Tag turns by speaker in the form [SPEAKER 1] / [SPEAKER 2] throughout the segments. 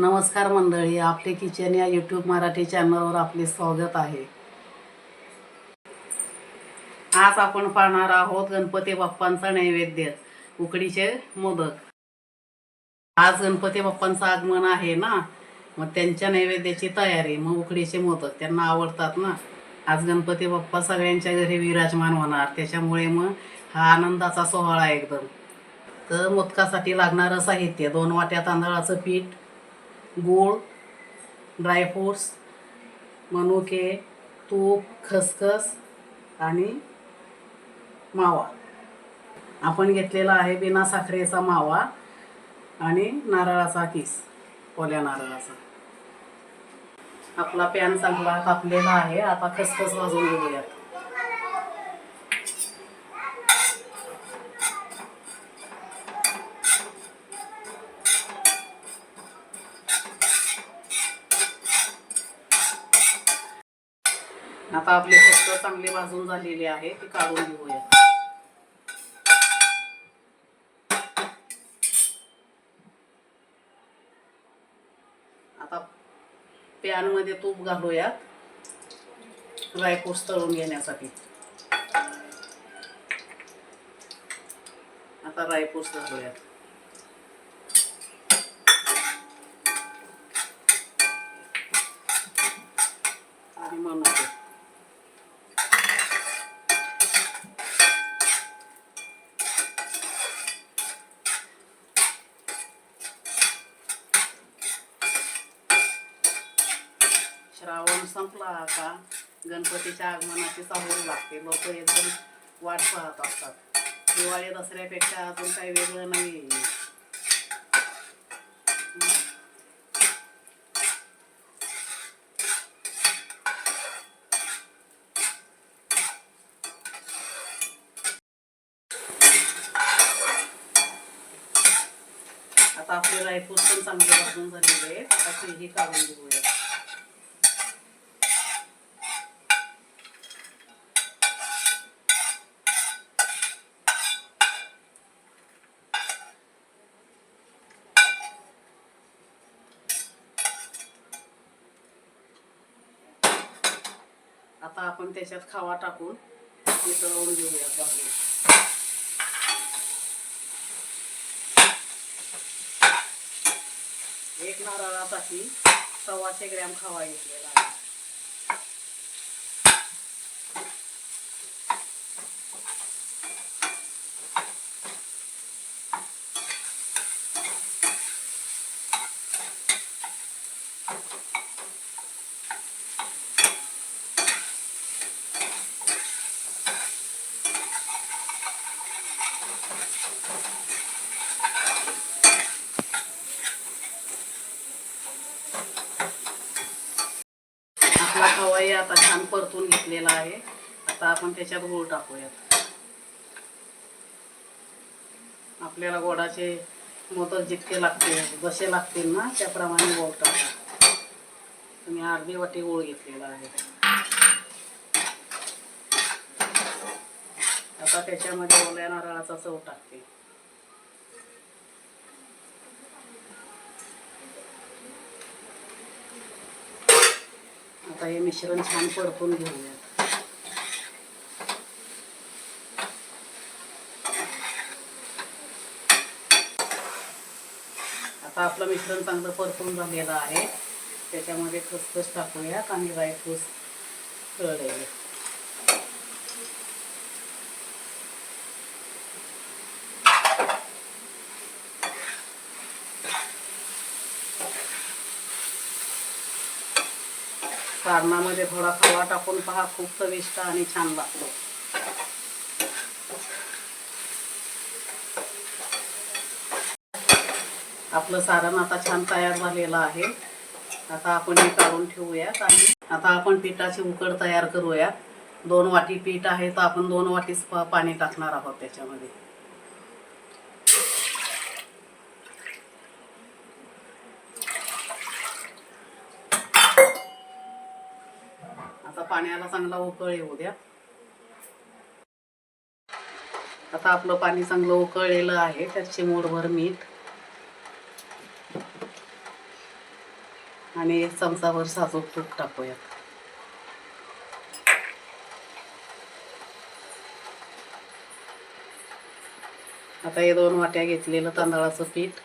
[SPEAKER 1] नमस्कार मंडळी आपले किचन या यूट्यूब मराठी चॅनलवर आपले स्वागत आहे. आज आपण पाहणार आहोत गणपती बाप्पांचा नैवेद्य उकडीचे मोदक. आज गणपती बाप्पांचं आगमन आहे ना मग त्यांच्या नैवेद्याची तयारी मग उकडीचे मोदक त्यांना आवडतात ना. आज गणपती बाप्पा सगळ्यांच्या घरी विराजमान होणार त्याच्यामुळे मग हा आनंदाचा सोहळा एकदम. तर मोदकासाठी लागणारं साहित्य दोन वाट्या तांदळाचं पीठ गूळ ड्रायफ्रूट्स मनुके तूप खसखस आणि मावा. आपण घेतलेला आहे बिना साखरेचा मावा आणि नारळाचा किस ओल्या नारळाचा. आपला पॅन चांगला तापलेला आहे. आता खसखस भाजून घेऊयात. आता आपली फक्त चांगली भाजून झालेली आहे ती काढून घेऊया. आता पॅनमध्ये तूप घालूयात. ड्रायफ्रुट्स तळून घेण्यासाठी. आता ड्रायफ्रुट्स घालूयात आणि मनुके श्रावण संपला आता. गणपतीच्या आगमनाची चाहूल लागते. लोक एकदम वाट पाहत असतात. दिवाळी दसऱ्यापेक्षा अजून काही वेगळं नाही आता आपले रायपूर पण चांगले वाजून झालेले आहेत. आता ही काढून घेऊया आता आपण त्याच्यात खावा टाकून ते तळवून घेऊया बाजूला एक नारळासाठी सव्वाशे ग्रॅम खावा घेतलेला आहे आपला खवाई आता छान परतून घेतलेला आहे. आता आपण त्याच्यात गूळ टाकूयात. आपल्याला गोडाचे मोदक जितके लागतील जसे लागतील ना त्याप्रमाणे गोळ टाका तुम्ही अर्धी वाटी गूळ घेतलेला आहे. आता त्याच्यामध्ये ओल्या नारळाचा चव टाकते. आता हे मिश्रण छान परतून घेऊया आता आपलं मिश्रण चांगलं परतून झालेलं आहे. त्याच्यामध्ये खसखस टाकूयात आणि ड्रायफ्रूट्स तळलेले. सारणामध्ये थोडा खवा टाकून पहा खूप चविष्ट आणि छान लागतो. आपलं सारण आता छान तयार झालेलं आहे. आता आपण हे काढून ठेवूयात आणि आता आपण पिठाची उकड तयार करूयात. दोन वाटी पीठ आहे तर आपण दोन वाटीच पाणी टाकणार आहोत त्याच्यामध्ये आता पाण्याला चांगला उकळ येऊ द्या. आता आपलं पाणी चांगलं उकळलेलं आहे त्यात मोडभर मीठ. आणि एक चमचाभर साजूक तूप टाकूयात. आता हे दोन वाट्या घेतलेलं तांदळाचं पीठ.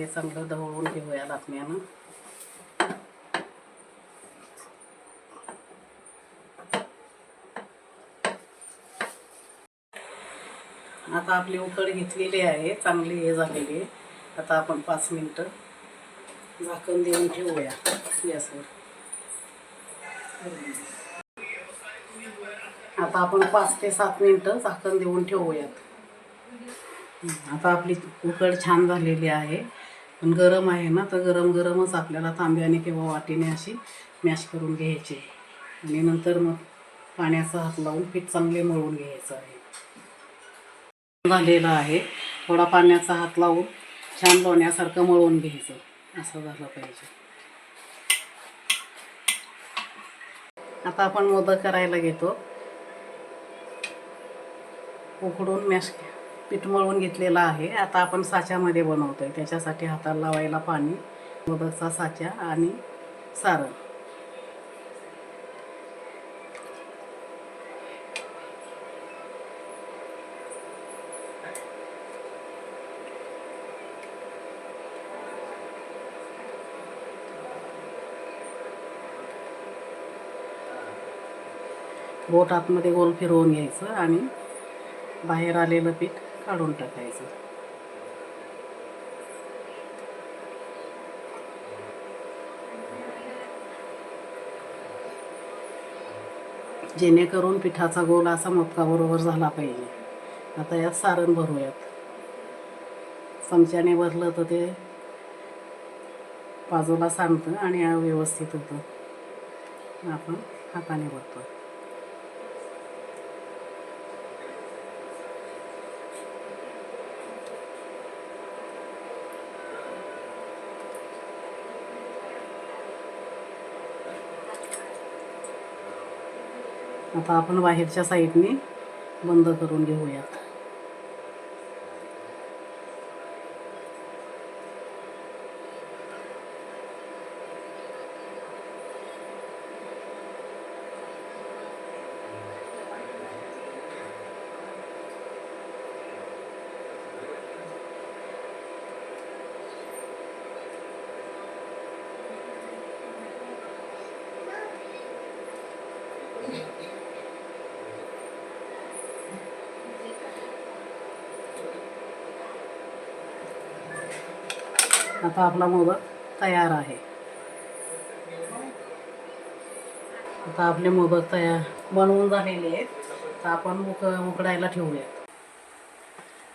[SPEAKER 1] हे चांगलं ढवळून घेऊया लाटण्यानं आता आपली उकड घेतलेली आहे चांगली हे झालेली आहे. आता आपण पाच मिनटं झाकण देऊन ठेवूया गॅसवर. आता आपण पाच ते सात मिनटं झाकण देऊन ठेवूयात. आता आपली उकड छान झालेली आहे. पण गरम आहे ना तर गरम गरमच आपल्याला तांब्याने किंवा वाटीने अशी मॅश करून घ्यायची. आणि नंतर मग पाण्याचा हात लावून पीठ चांगले मळून घ्यायचं आहे. झालेला आहे. थोडा पाण्याचा हात लावून छान लोण्यासारखं मळून घ्यायचं. असं झालं पाहिजे. आता आपण मोदक करायला घेतो. उकडून मॅश पीठ मळून घेतलेलं आहे. आता आपण साच्यामध्ये बनवतो आहे त्याच्यासाठी हाताला लावायला पाणी मोदकचा साचा आणि सारण. बोट आतमध्ये गोल फिरवून घ्यायचं आणि बाहेर आलेलं पीठ काढून टाकायचं. जेणेकरून पिठाचा गोल असा मोदकाबरोबर झाला पाहिजे. आता यात सारण भरूयात. चमच्याने भरलं तर ते बाजूला सांडतं आणि व्यवस्थित होतं. आपण हाताने भरतो आता आपण बाहेरच्या साईडने बंद करून घेऊयात. आता आपला मोदक तयार आहे. आता आपले मोदक तयार बनवून झालेले आहेत. तर आपण उक उकडायला ठेवूयात.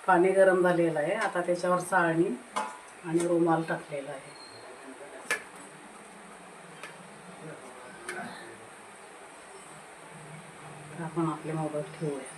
[SPEAKER 1] पाणी गरम झालेलं आहे. आता त्याच्यावर चाळणी आणि रुमाल टाकलेला आहे. तर आपण आपले मोदक ठेवूया